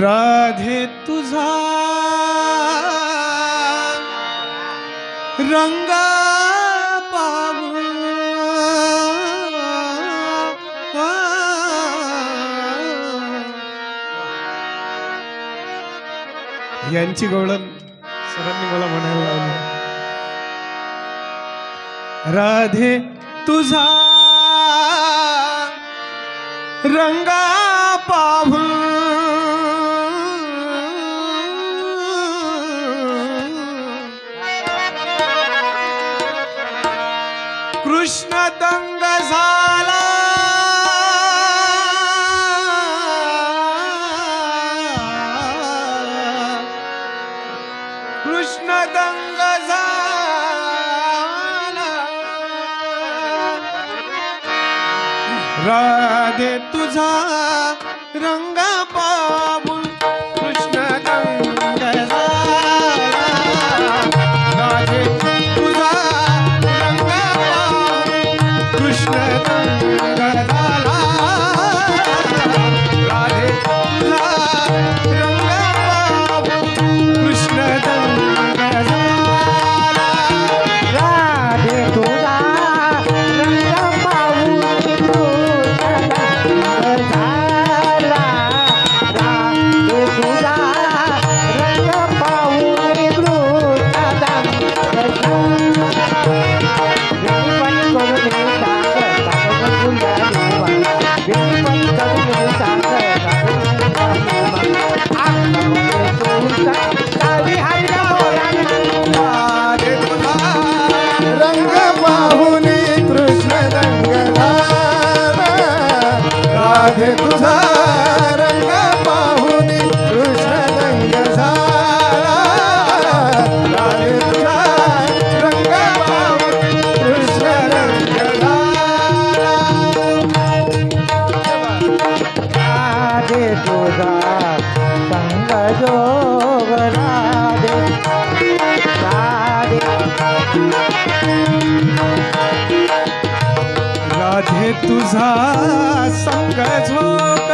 राधे तुझा रंगा यांची गवळण सरांनी मला म्हणायला लावली. राधे तुझा रंगा पाहू राधे तुझा रंग पाव तुझा संग झोक.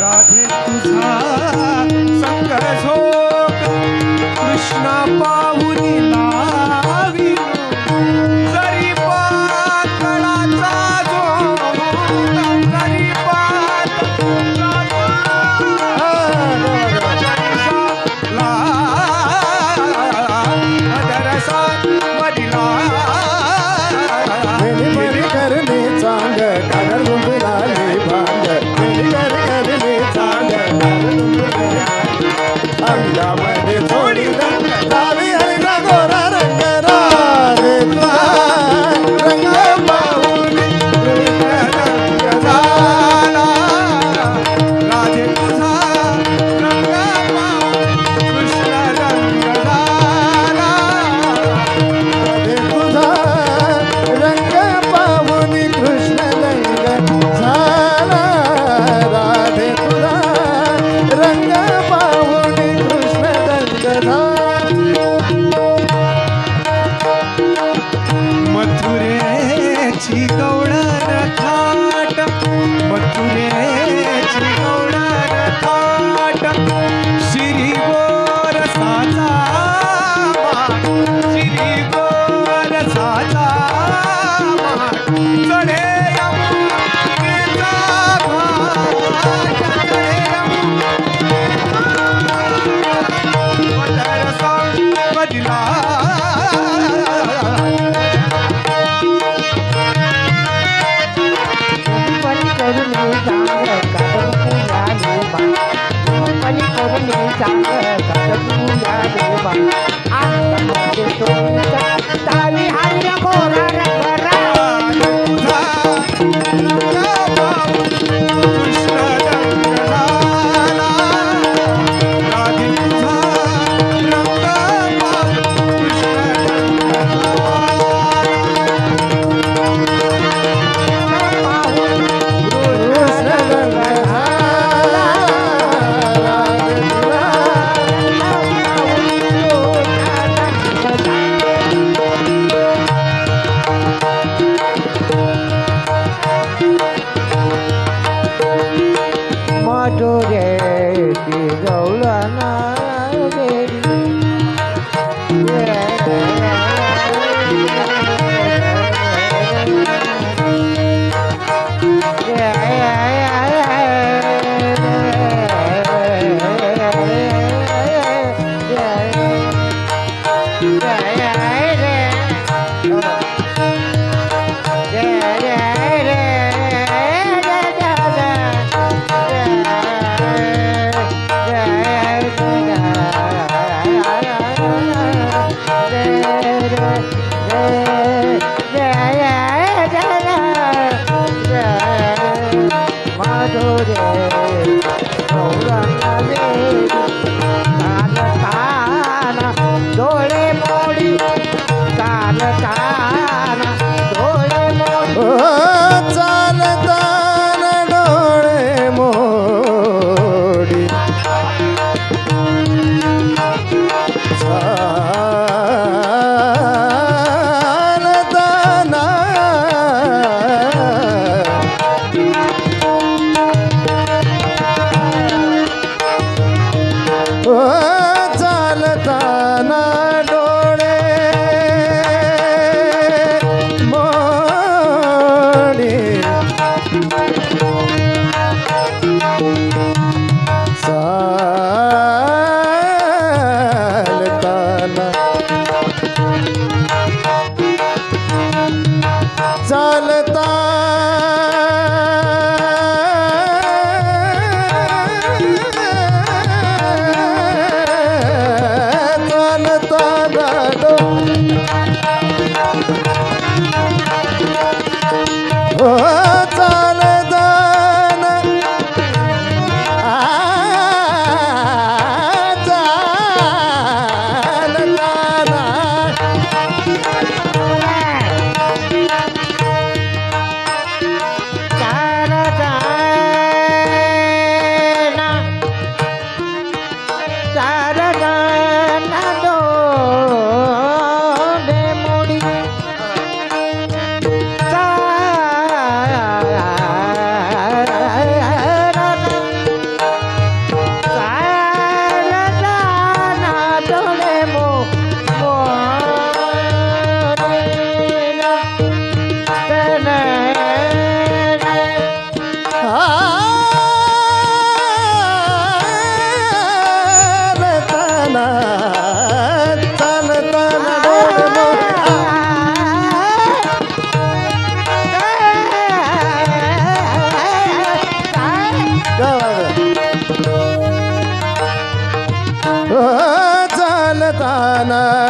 राधे तुझा संग झोक. कृष्णा पा मथुरेची गौड रथा বাবা chỉ dấu lên રે Oh.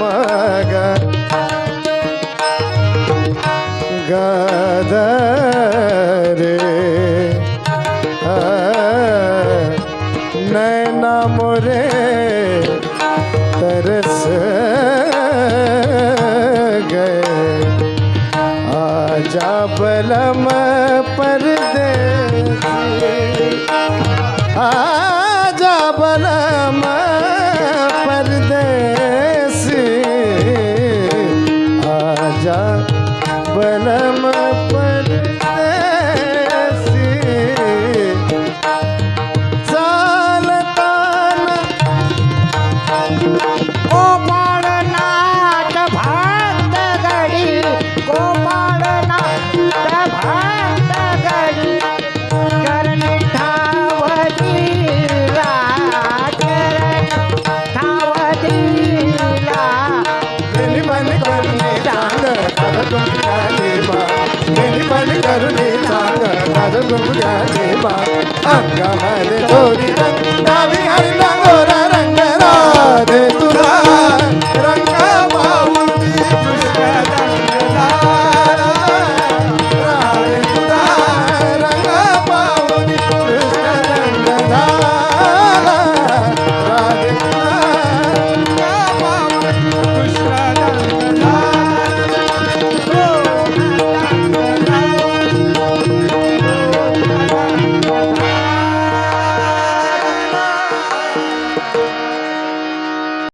ಮಗ हर रघुरारी बा अंग हर गोरी रंग नारी हर